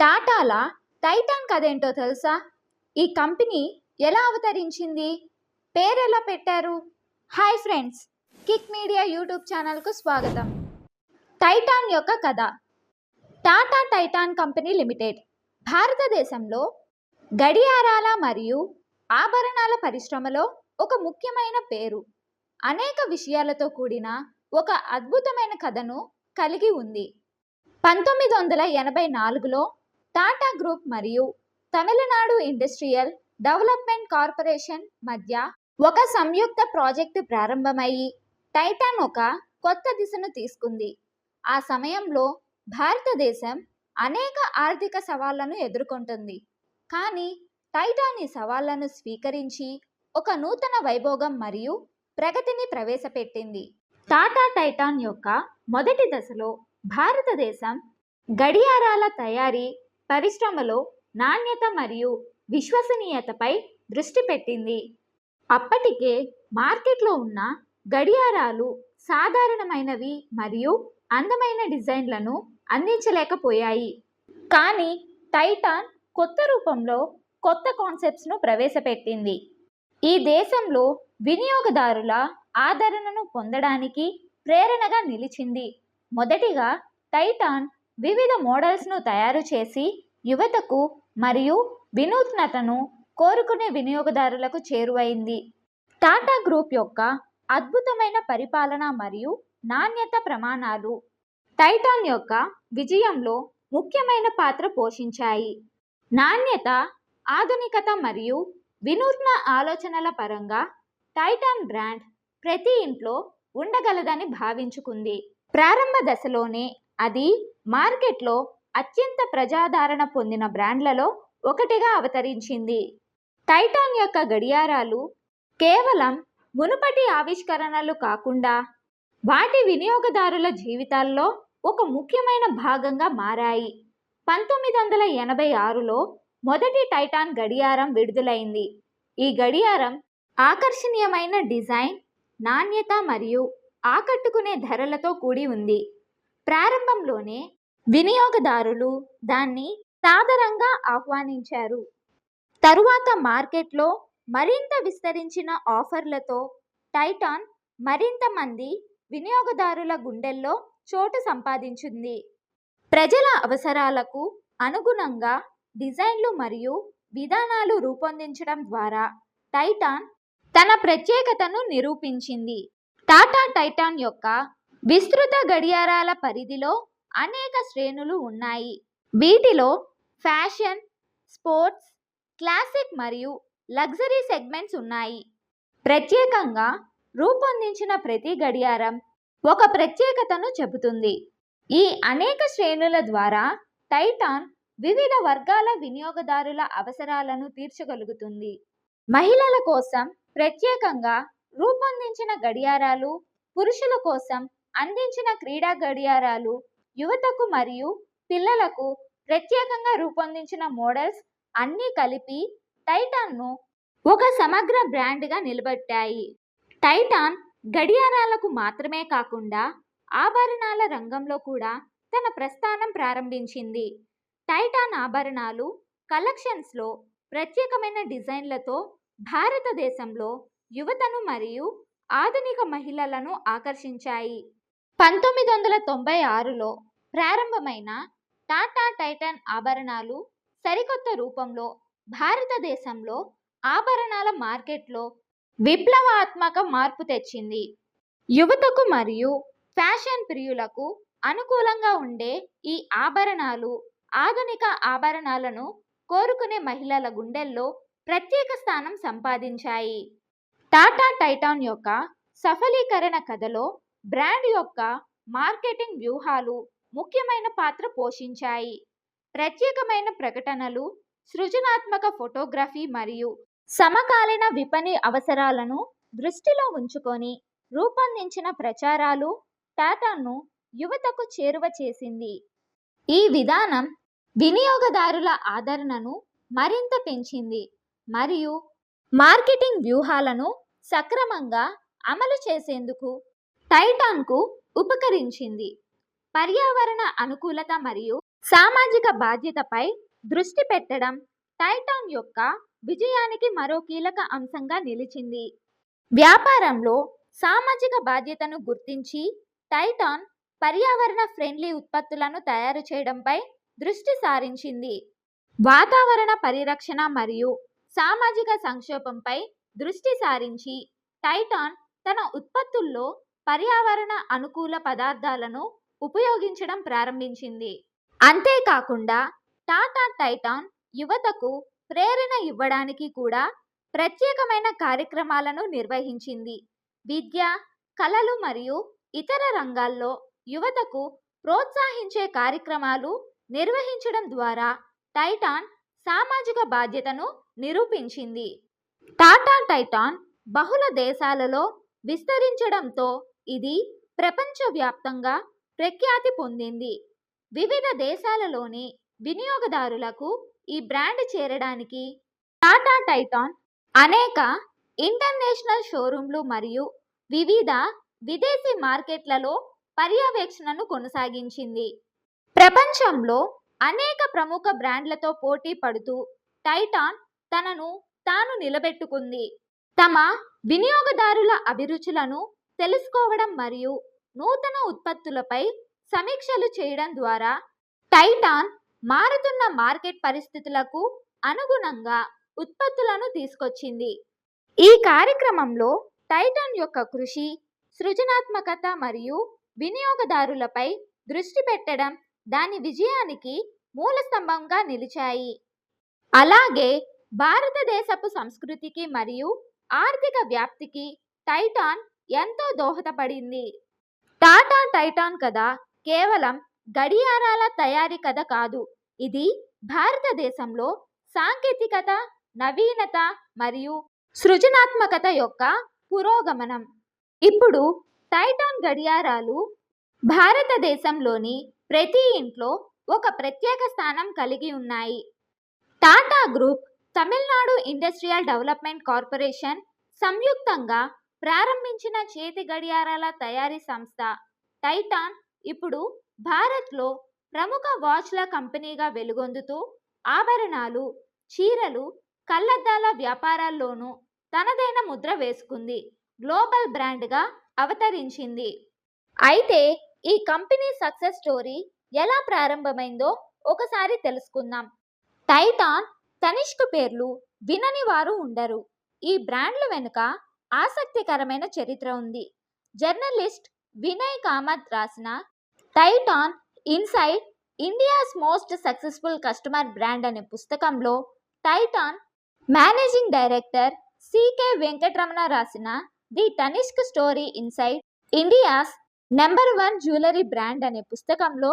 టాటాల Titan కథ ఏంటో తెలుసా? ఈ కంపెనీ ఎలా అవతరించింది? పేరు ఎలా పెట్టారు? Hi friends kick media YouTube ఛానల్కు స్వాగతం. టైటాన్ యొక్క కథ. టాటా టైటాన్ కంపెనీ లిమిటెడ్ భారతదేశంలో గడియారాల మరియు ఆభరణాల పరిశ్రమలో ఒక ముఖ్యమైన పేరు. అనేక విషయాలతో కూడిన ఒక అద్భుతమైన కథను కలిగి ఉంది. పంతొమ్మిది వందల ఎనభై నాలుగులో టాటా గ్రూప్ మరియు తమిళనాడు ఇండస్ట్రియల్ డెవలప్మెంట్ కార్పొరేషన్ మధ్య ఒక సంయుక్త ప్రాజెక్టు ప్రారంభమయ్యి టైటాన్ ఒక కొత్త దిశను తీసుకుంది. ఆ సమయంలో భారతదేశం అనేక ఆర్థిక సవాళ్ళను ఎదుర్కొంటుంది. కానీ టైటాన్ ఈ సవాళ్ళను స్వీకరించి ఒక నూతన వైభోగం మరియు ప్రగతిని ప్రవేశపెట్టింది. టాటా టైటాన్ యొక్క మొదటి దశలో భారతదేశం గడియారాల తయారీ పరిశ్రమలో నాణ్యత మరియు విశ్వసనీయతపై దృష్టి పెట్టింది. అప్పటికే మార్కెట్లో ఉన్న గడియారాలు సాధారణమైనవి మరియు అందమైన డిజైన్లను అందించలేకపోయాయి. కానీ టైటాన్ కొత్త రూపంలో కొత్త కాన్సెప్ట్స్ను ప్రవేశపెట్టింది. ఈ దేశంలో వినియోగదారుల ఆదరణను పొందడానికి ప్రేరణగా నిలిచింది. మొదటిగా టైటాన్ వివిధ మోడల్స్ను తయారు చేసి యువతకు మరియు వినూత్నతను కోరుకునే వినియోగదారులకు చేరువైంది. టాటా గ్రూప్ యొక్క అద్భుతమైన పరిపాలన మరియు నాణ్యత ప్రమాణాలు టైటాన్ యొక్క విజయంలో ముఖ్యమైన పాత్ర పోషించాయి. నాణ్యత ఆధునికత మరియు వినూత్న ఆలోచనల పరంగా టైటాన్ బ్రాండ్ ప్రతి ఇంట్లో ఉండగలదని భావించుకుంది. ప్రారంభ దశలోనే అది మార్కెట్లో అత్యంత ప్రజాదరణ పొందిన బ్రాండ్లలో ఒకటిగా అవతరించింది. టైటాన్ యొక్క గడియారాలు కేవలం మునుపటి ఆవిష్కరణలు కాకుండా వాటి వినియోగదారుల జీవితాల్లో ఒక ముఖ్యమైన భాగంగా మారాయి. పంతొమ్మిది వందల ఎనభై ఆరులో మొదటి టైటాన్ గడియారం విడుదలైంది. ఈ గడియారం ఆకర్షణీయమైన డిజైన్ నాణ్యత మరియు ఆకట్టుకునే ధరలతో కూడి ఉంది. ప్రారంభంలోనే వినియోగదారులు దాన్ని సాదరంగా ఆహ్వానించారు. తరువాత మార్కెట్లో మరింత విస్తరించిన ఆఫర్లతో టైటాన్ మరింత మంది వినియోగదారుల గుండెల్లో చోటు సంపాదించింది. ప్రజల అవసరాలకు అనుగుణంగా డిజైన్లు మరియు విధానాలు రూపొందించడం ద్వారా టైటాన్ తన ప్రత్యేకతను నిరూపించింది. టాటా టైటాన్ యొక్క విస్తృత గడియారాల పరిధిలో అనేక శ్రేణులు ఉన్నాయి. వీటిలో ఫ్యాషన్ స్పోర్ట్స్ క్లాసిక్ మరియు లగ్జరీ సెగ్మెంట్స్ ఉన్నాయి. ప్రత్యేకంగా రూపొందించిన ప్రతి గడియారం ఒక ప్రత్యేకతను చెబుతుంది. ఈ అనేక శ్రేణుల ద్వారా టైటాన్ వివిధ వర్గాల వినియోగదారుల అవసరాలను తీర్చగలుగుతుంది. మహిళల కోసం ప్రత్యేకంగా రూపొందించిన గడియారాలు పురుషుల కోసం అందించిన క్రీడా గడియారాలు యువతకు మరియు పిల్లలకు ప్రత్యేకంగా రూపొందించిన మోడల్స్ అన్నీ కలిపి టైటాన్ను ఒక సమగ్ర బ్రాండ్గా నిలబెట్టాయి. టైటాన్ గడియారాలకు మాత్రమే కాకుండా ఆభరణాల రంగంలో కూడా తన ప్రస్థానం ప్రారంభించింది. టైటాన్ ఆభరణాలు కలెక్షన్స్లో ప్రత్యేకమైన డిజైన్లతో భారతదేశంలో యువతను మరియు ఆధునిక మహిళలను ఆకర్షించాయి. పంతొమ్మిది వందల తొంభై ఆరులో ప్రారంభమైన టాటా టైటాన్ ఆభరణాలు సరికొత్త రూపంలో భారతదేశంలో ఆభరణాల మార్కెట్లో విప్లవాత్మక మార్పు తెచ్చింది. యువతకు మరియు ఫ్యాషన్ ప్రియులకు అనుకూలంగా ఉండే ఈ ఆభరణాలు ఆధునిక ఆభరణాలను కోరుకునే మహిళల గుండెల్లో ప్రత్యేక స్థానం సంపాదించాయి. టాటా టైటాన్ యొక్క సఫలీకరణ కథలో బ్రాండ్ యొక్క మార్కెటింగ్ వ్యూహాలు ముఖ్యమైన పాత్ర పోషించాయి. ప్రత్యేకమైన ప్రకటనలు సృజనాత్మక ఫోటోగ్రఫీ మరియు సమకాలీన విపణి అవసరాలను దృష్టిలో ఉంచుకొని రూపొందించిన ప్రచారాలు టాటాను యువతకు చేరువ చేసింది. ఈ విధానం వినియోగదారుల ఆదరణను మరింత పెంచింది మరియు మార్కెటింగ్ వ్యూహాలను సక్రమంగా అమలు చేసేందుకు టైటాన్కు ఉపకరించింది. పర్యావరణ అనుకూలత మరియు సామాజిక బాధ్యతపై దృష్టి పెట్టడం టైటాన్ యొక్క విజయానికి మరో కీలక అంశంగా నిలిచింది. వ్యాపారంలో సామాజిక బాధ్యతను గుర్తించి టైటాన్ పర్యావరణ ఫ్రెండ్లీ ఉత్పత్తులను తయారు చేయడంపై దృష్టి సారించింది. వాతావరణ పరిరక్షణ మరియు సామాజిక సంక్షోభంపై దృష్టి సారించి టైటాన్ తన ఉత్పత్తుల్లో పర్యావరణ అనుకూల పదార్థాలను ఉపయోగించడం ప్రారంభించింది. అంతేకాకుండా టాటా టైటాన్ యువతకు ప్రేరణ ఇవ్వడానికి కూడా ప్రత్యేకమైన కార్యక్రమాలను నిర్వహించింది. విద్య కళలు మరియు ఇతర రంగాల్లో యువతకు ప్రోత్సహించే కార్యక్రమాలు నిర్వహించడం ద్వారా టైటాన్ సామాజిక బాధ్యతను నిరూపించింది. టాటా టైటాన్ బహుళ దేశాలలో విస్తరించడంతో ఇది ప్రపంచవ్యాప్తంగా ప్రఖ్యాతి పొందింది. వివిధ దేశాలలోని వినియోగదారులకు ఈ బ్రాండ్ చేరడానికి టాటా టైటాన్ అనేక ఇంటర్నేషనల్ షోరూంలు మరియు వివిధ విదేశీ మార్కెట్లలో పర్యవేక్షణను కొనసాగించింది. ప్రపంచంలో అనేక ప్రముఖ బ్రాండ్లతో పోటీ పడుతూ టైటాన్ తనను తాను నిలబెట్టుకుంది. తమ వినియోగదారుల అభిరుచులను తెలుసుకోవడం మరియు నూతన ఉత్పత్తులపై సమీక్షలు చేయడం ద్వారా టైటాన్ మారుతున్న మార్కెట్ పరిస్థితులకు అనుగుణంగా ఉత్పత్తులను తీసుకొచ్చింది. ఈ కార్యక్రమంలో టైటాన్ యొక్క కృషి సృజనాత్మకత మరియు వినియోగదారులపై దృష్టి పెట్టడం దాని విజయానికి మూల స్తంభంగా నిలిచాయి. అలాగే భారతదేశపు సంస్కృతికి మరియు ఆర్థిక వ్యాప్తికి టైటాన్ ఎంతో దోహదపడింది. టాటా టైటాన్ కథ కేవలం గడియారాల తయారీ కథ కాదు. ఇది భారతదేశంలో సాంకేతికత నవీనత మరియు సృజనాత్మకత యొక్క పురోగమనం. ఇప్పుడు టైటాన్ గడియారాలు భారతదేశంలోని ప్రతి ఇంట్లో ఒక ప్రత్యేక స్థానం కలిగి ఉన్నాయి. Tata group Tamil Nadu industrial development corporation సంయుక్తంగా ప్రారంభించిన చేతి గడియారాల తయారీ సంస్థ టైటాన్ ఇప్పుడు భారత్లో ప్రముఖ వాచ్ల కంపెనీగా వెలుగొందుతూ ఆభరణాలు చీరలు కళ్ళద్దాల వ్యాపారాల్లోనూ తనదైన ముద్ర వేసుకుంది గ్లోబల్ బ్రాండ్గా అవతరించింది. అయితే ఈ కంపెనీ సక్సెస్ స్టోరీ ఎలా ప్రారంభమైందో ఒకసారి తెలుసుకుందాం. టైటాన్ తనిష్క్ పేర్లు వినని వారు ఉండరు. ఈ బ్రాండ్ల వెనుక ఆసక్తికరమైన చరిత్ర ఉంది. జర్నలిస్ట్ వినయ్ కామత్ రాసిన Titan insight India's most successful customer brand అనే పుస్తకంలో Titan managing director C K Venkataramana రాసిన the Tanishq story insight India's number one jewellery brand అనే పుస్తకంలో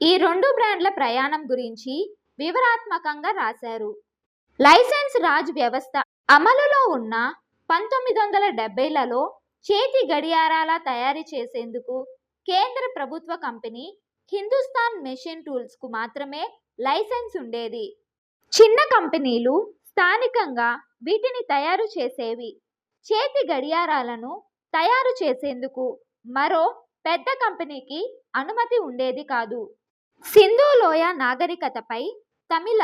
ఈ రెండు బ్రాండ్ల ప్రయాణం గురించి వివరాత్మకంగా రాశారు. లైసెన్స్ రాజ్ వ్యవస్థ అమలులో ఉన్న పంతొమ్మిది వందల డెబ్బైలలో చేతి గడియారాల తయారీ చేసేందుకు కేంద్ర ప్రభుత్వ కంపెనీ హిందుస్థాన్ మెషిన్ టూల్స్కు మాత్రమే లైసెన్స్ ఉండేది. చిన్న కంపెనీలు స్థానికంగా వీటిని తయారు చేసేవి. చేతి గడియారాలను తయారు చేసేందుకు మరో పెద్ద కంపెనీకి అనుమతి ఉండేది కాదు. సింధు లోయ నాగరికతపై తమిళ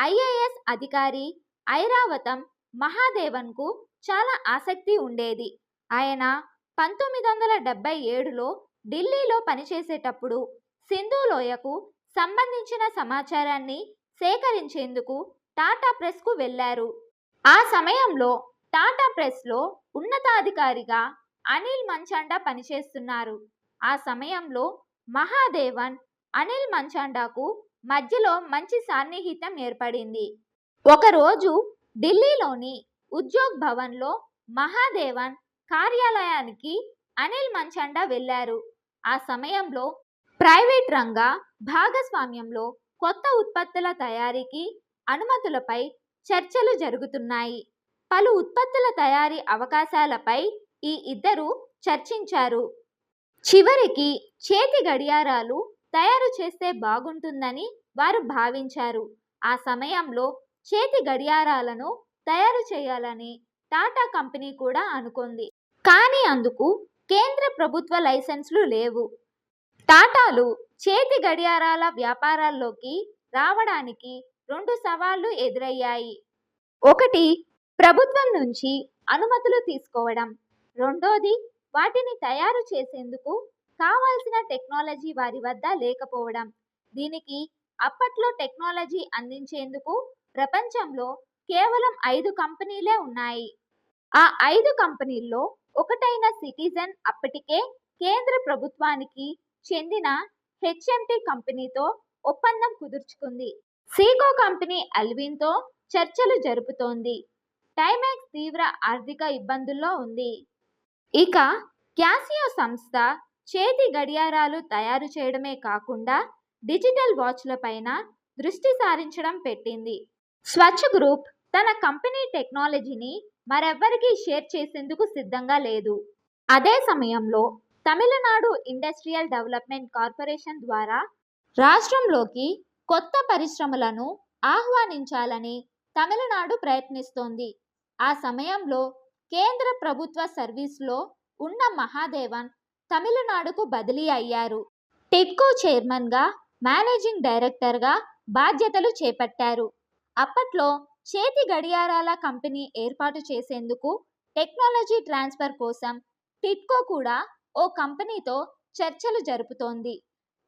ఐఏఎస్ అధికారి ఐరావతం మహాదేవన్కు చాలా ఆసక్తి ఉండేది. ఆయన పంతొమ్మిది వందల డెబ్బై ఏడులో ఢిల్లీలో పనిచేసేటప్పుడు సింధు లోయకు సంబంధించిన సమాచారాన్ని సేకరించేందుకు టాటా ప్రెస్కు వెళ్ళారు. ఆ సమయంలో టాటా ప్రెస్లో ఉన్నతాధికారిగా అనిల్ మంచాండా పనిచేస్తున్నారు. ఆ సమయంలో మహాదేవన్ అనిల్ మంచాండాకు మధ్యలో మంచి సాన్నిహిత్యం ఏర్పడింది. ఒకరోజు ఢిల్లీలోని ఉద్యోగ్ భవన్లో మహాదేవన్ కార్యాలయానికి అనిల్ మంచండ వెళ్ళారు. ఆ సమయంలో ప్రైవేట్ రంగ భాగస్వామ్యంలో కొత్త ఉత్పత్తుల తయారీకి అనుమతులపై చర్చలు జరుగుతున్నాయి. పలు ఉత్పత్తుల తయారీ అవకాశాలపై ఈ ఇద్దరు చర్చించారు. చివరికి చేతి గడియారాలు తయారు చేస్తే బాగుంటుందని వారు భావించారు. ఆ సమయంలో చేతి గడియారాలను తయారు చేయాలని టాటా కంపెనీ కూడా అనుకుంది. కానీ అందుకు కేంద్ర ప్రభుత్వ లైసెన్సులు లేవు. టాటాలు చేతి గడియారాల వ్యాపారాల్లోకి రావడానికి రెండు సవాళ్ళు ఎదురయ్యాయి. ఒకటి ప్రభుత్వం నుంచి అనుమతులు తీసుకోవడం. రెండోది వాటిని తయారు చేసేందుకు కావాల్సిన టెక్నాలజీ వారి వద్ద లేకపోవడం. దీనికి అప్పట్లో టెక్నాలజీ అందించేందుకు ప్రపంచంలో కేవలం ఐదు కంపెనీలే ఉన్నాయి. ఆ ఐదు కంపెనీల్లో ఒకటైన సిటిజన్ అప్పటికే కేంద్ర ప్రభుత్వానికి చెందిన హెచ్ఎంటి కంపెనీతో ఒప్పందం కుదుర్చుకుంది. సీకో కంపెనీ అల్విన్తో చర్చలు జరుపుతోంది. టైమాక్స్ తీవ్ర ఆర్థిక ఇబ్బందుల్లో ఉంది. ఇక క్యాసియో సంస్థ చేతి గడియారాలు తయారు చేయడమే కాకుండా డిజిటల్ వాచ్లపైన దృష్టి సారించడం పెట్టింది. స్వచ్ఛ గ్రూప్ తన కంపెనీ టెక్నాలజీని మరెవ్వరికీ షేర్ చేసేందుకు సిద్ధంగా లేదు. అదే సమయంలో తమిళనాడు ఇండస్ట్రియల్ డెవలప్మెంట్ కార్పొరేషన్ ద్వారా రాష్ట్రంలోకి కొత్త పరిశ్రమలను ఆహ్వానించాలని తమిళనాడు ప్రయత్నిస్తోంది. ఆ సమయంలో కేంద్ర ప్రభుత్వ సర్వీస్లో ఉన్న మహాదేవన్ తమిళనాడుకు బదిలీ అయ్యారు. టిడ్కో చైర్మన్గా మేనేజింగ్ డైరెక్టర్గా బాధ్యతలు చేపట్టారు. అప్పట్లో చేతి గడియారాల కంపెనీ ఏర్పాటు చేసేందుకు టెక్నాలజీ ట్రాన్స్ఫర్ కోసం టిట్కో కూడా ఓ కంపెనీతో చర్చలు జరుపుతోంది.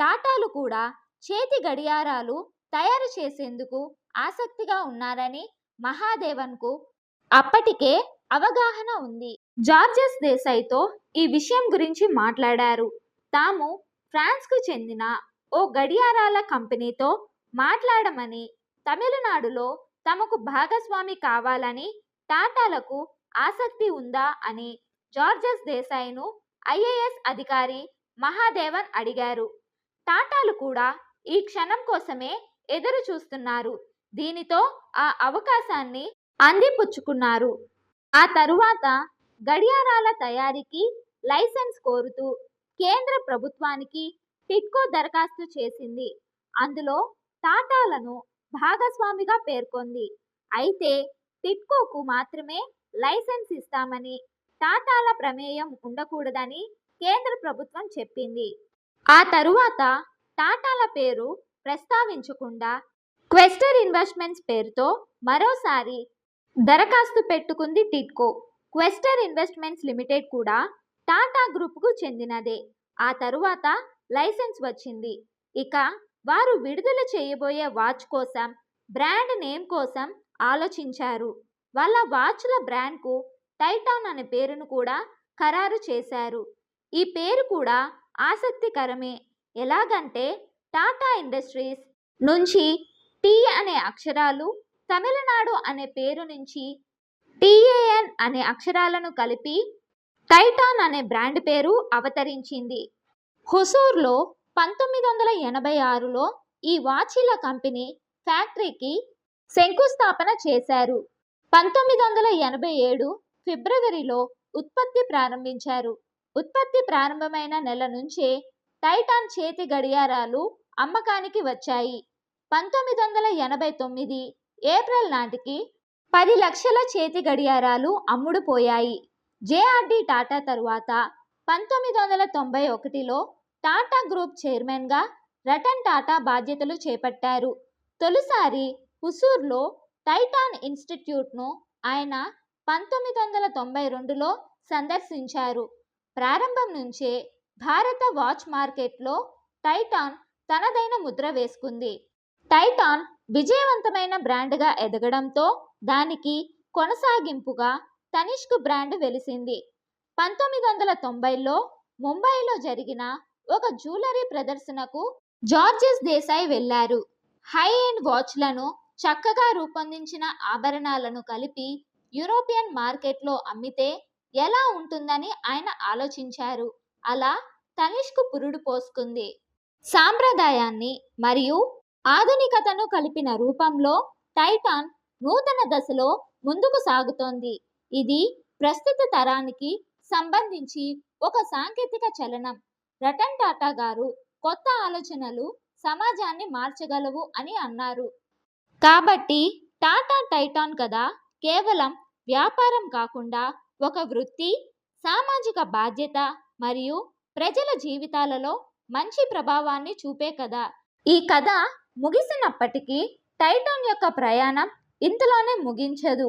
టాటాలు కూడా చేతి గడియారాలు తయారు చేసేందుకు ఆసక్తిగా ఉన్నారని మహాదేవన్కు అప్పటికే అవగాహన ఉంది. జార్జెస్ దేశాయ్తో ఈ విషయం గురించి మాట్లాడారు. తాము ఫ్రాన్స్కు చెందిన ఓ గడియారాల కంపెనీతో మాట్లాడమని తమిళనాడులో తమకు భాగస్వామి కావాలని టాటాలకు ఆసక్తి ఉందా అని జార్జెస్ దేశాయ్ను ఐఏఎస్ అధికారి మహాదేవన్ అడిగారు. టాటాలు కూడా ఈ క్షణం కోసమే ఎదురు చూస్తున్నారు. దీనితో ఆ అవకాశాన్ని అందిపుచ్చుకున్నారు. ఆ తరువాత గడియారాల తయారీకి లైసెన్స్ కోరుతూ కేంద్ర ప్రభుత్వానికి టిట్కో దరఖాస్తు చేసింది. అందులో టాటాలను భాగస్వామిగా పేర్కొంది. అయితే టిట్కోకు మాత్రమే లైసెన్స్ ఇస్తామని టాటాల ప్రమేయం ఉండకూడదని కేంద్ర ప్రభుత్వం చెప్పింది. ఆ తరువాత టాటాల పేరు ప్రస్తావించకుండా క్వెస్టర్ ఇన్వెస్ట్మెంట్స్ పేరుతో మరోసారి దరఖాస్తు పెట్టుకుంది టిట్కో. క్వెస్టర్ ఇన్వెస్ట్మెంట్స్ లిమిటెడ్ కూడా టాటా గ్రూప్కు చెందినదే. ఆ తరువాత లైసెన్స్ వచ్చింది. ఇక వారు విడుదల చేయబోయే వాచ్ కోసం బ్రాండ్ నేమ్ కోసం ఆలోచించారు. వాళ్ళ వాచ్ల బ్రాండ్కు టైటాన్ అనే పేరును కూడా ఖరారు చేశారు. ఈ పేరు కూడా ఆసక్తికరమే. ఎలాగంటే టాటా ఇండస్ట్రీస్ నుంచి టీ అనే అక్షరాలు తమిళనాడు అనే పేరు నుంచి టిఏఎన్ అనే అక్షరాలను కలిపి టైటాన్ అనే బ్రాండ్ పేరు అవతరించింది. హుసూర్లో పంతొమ్మిది వందల ఎనభై ఆరులో ఈ వాచీల కంపెనీ ఫ్యాక్టరీకి శంకుస్థాపన చేశారు. పంతొమ్మిది వందల ఎనభై ఏడు ఫిబ్రవరిలో ఉత్పత్తి ప్రారంభించారు. ఉత్పత్తి ప్రారంభమైన నెల నుంచే టైటాన్ చేతి గడియారాలు అమ్మకానికి వచ్చాయి. పంతొమ్మిది వందల ఎనభై తొమ్మిది ఏప్రిల్ నాటికి పది లక్షల చేతి గడియారాలు అమ్ముడుపోయాయి. జేఆర్డి టాటా తరువాత పంతొమ్మిది వందల తొంభై ఒకటిలో టాటా గ్రూప్ చైర్మన్గా రతన్ టాటా బాధ్యతలు చేపట్టారు. తొలిసారి హుసూర్లో టైటాన్ ఇన్స్టిట్యూట్ను ఆయన పంతొమ్మిది వందల తొంభై రెండులో సందర్శించారు. ప్రారంభం నుంచే భారత వాచ్ మార్కెట్లో టైటాన్ తనదైన ముద్ర వేసుకుంది. టైటాన్ విజయవంతమైన బ్రాండ్గా ఎదగడంతో దానికి కొనసాగింపుగా తనిష్క్ బ్రాండ్ వెలిసింది. పంతొమ్మిది వందల తొంభైలో ముంబైలో జరిగిన ఒక జ్యువెలరీ ప్రదర్శనకు జార్జెస్ దేశాయ్ వెళ్ళారు హై ఎండ్ వాచ్లను చక్కగా రూపొందించిన ఆభరణాలను కలిపి యూరోపియన్ మార్కెట్లో అమ్మితే ఎలా ఉంటుందని ఆయన ఆలోచించారు. అలా తనిష్కు పురుడు పోసుకుంది. సాంప్రదాయాన్ని మరియు ఆధునికతను కలిపిన రూపంలో టైటాన్ నూతన దశలో ముందుకు సాగుతోంది. ఇది ప్రస్తుత తరానికి సంబంధించి ఒక సాంకేతిక చలనం. రతన్ టాటా గారు కొత్త ఆలోచనలు సమాజాన్ని మార్చగలవు అని అన్నారు. కాబట్టి టాటా టైటాన్ కదా కేవలం వ్యాపారం కాకుండా ఒక వృత్తి సామాజిక బాధ్యత మరియు ప్రజల జీవితాలలో మంచి ప్రభావాన్ని చూపే కథ. ఈ కథ ముగిసినప్పటికీ టైటాన్ యొక్క ప్రయాణం ఇంతలోనే ముగించదు.